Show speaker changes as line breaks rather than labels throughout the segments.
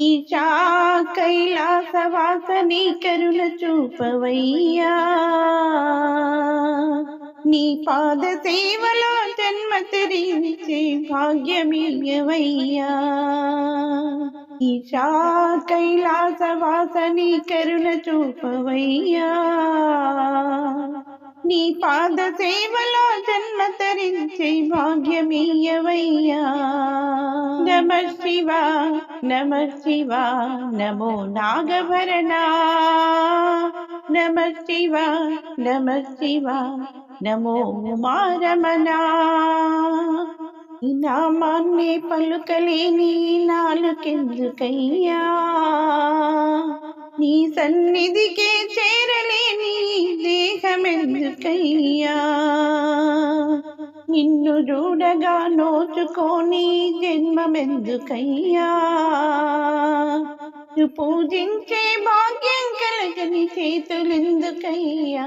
ఈశా కైలాసవాసని కరుణ చూపవయ్యా. నీ పాద సేవలో జన్మ తరించే భాగ్యమీయవయ్యా ఈశా కైలాసవాసని కరుణ చూపవయ్యా. నీ పాద సేవలో జన్మ భాగ్యమీయవయ్యా నమ శివ నమ శివ నమో నాగభరణ. నమ శివ నమ శివ నమో ఉమారమణ. ఈ నామాన్నే పలుకలేని నాలుకెందుకయ్యా? నీ సన్నిధికే చేరలేని దేహమెందుకయ్యా? నిన్ను చూడగా నోచుకోని జన్మమెందుకయ్యా? పూజించే భాగ్యం కలగని చేతులెందుకయ్యా?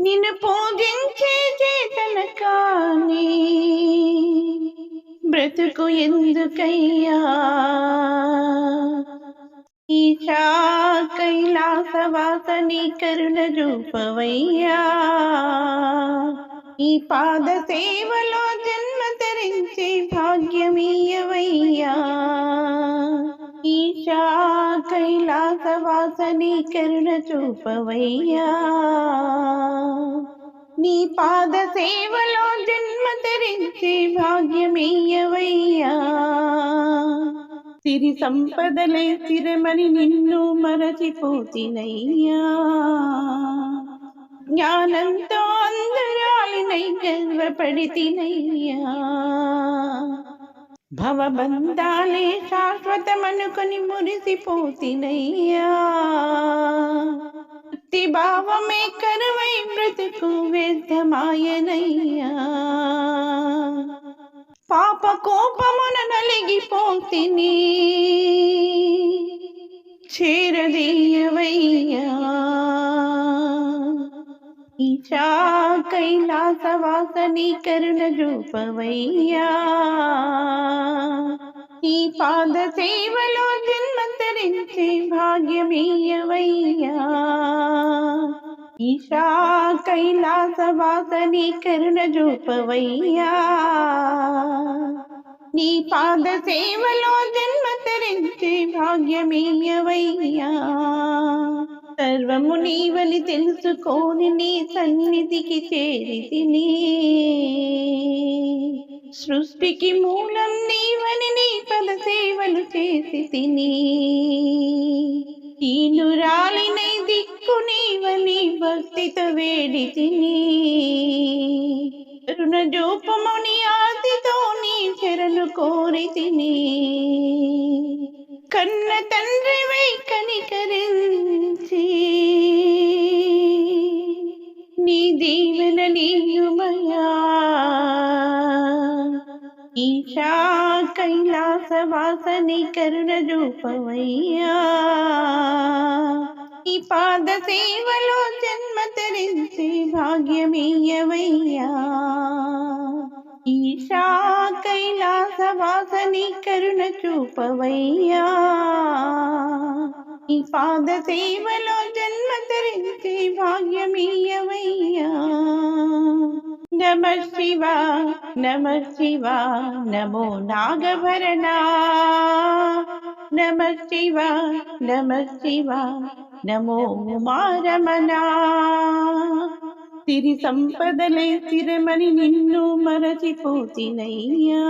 నిన్ను పూజించే చేతన కానీ బ్రతుకు ఎందుకయ్యా? ఈశా కైలాసవాసని కరుణ రూపవయ్యా. ఈ పాద సేవలో జన్మ తరించే భాగ్యమీయవయ్యా. ఈశా కైలాస కైలాసవాసని కరుణ చూపవయ్యా. నీ పాద సేవలో జన్మ తరించే భాగ్యమీయవయ్యా. సిరి సంపదలే స్థిరమని నిన్ను మరచిపోతినయ్యా. జ్ఞానంతో గర్వపడితినయ్యా భవబంధాలే శాశ్వతమనుకొని మురిసిపోతినయ్యా. భక్తి భావమే కరువై బ్రతుకు వ్యర్థమాయనయ్యా. పాప కోపమున నలిగిపోతిని చేరదీయవయ్యా. ఈశా కైలాసవాసని కరుణ రూపవయ్యా ఈ పాద సేవలో జన్మంతరించే భాగ్యమీయవయ్యా. ఈశా కైలాసవాసని కరుణ రూపవయ్యా నీ పాద సేవలో జన్మ ధరించే భాగ్యమీయవయ్యా. సర్వము నీవని తెలుసుకొని నీ సన్నిధికి చేరి తిని సృష్టికి మూలం నీవని నీ పద సేవలు చేసి తిని ఈనురాలినై దిక్కు నీవని భక్తితో వేడి తిని రుణజోపముని ఆతితో ఆదితో నీ చెరలు కోరి తిని కన్న తండ్రి ఈశా కైలాసవాసని కరుణ రూపమయ్యా. ఈ పాద సేవలో జన్మ ధరించి భాగ్యమీయవయ్యా ఈశా కైలాస వాసని కరుణ చూపవయ్యా ఈ పాద సేవలో జన్మ ధరించి భాగ్యమీయవయ్యా నమ శివ నమ శివ నమో నాగభరణ నమ శివ నమ శివ నమో ఉమారమణ సిరి సంపదలే స్థిరమని నిన్ను మరచిపోతినయ్యా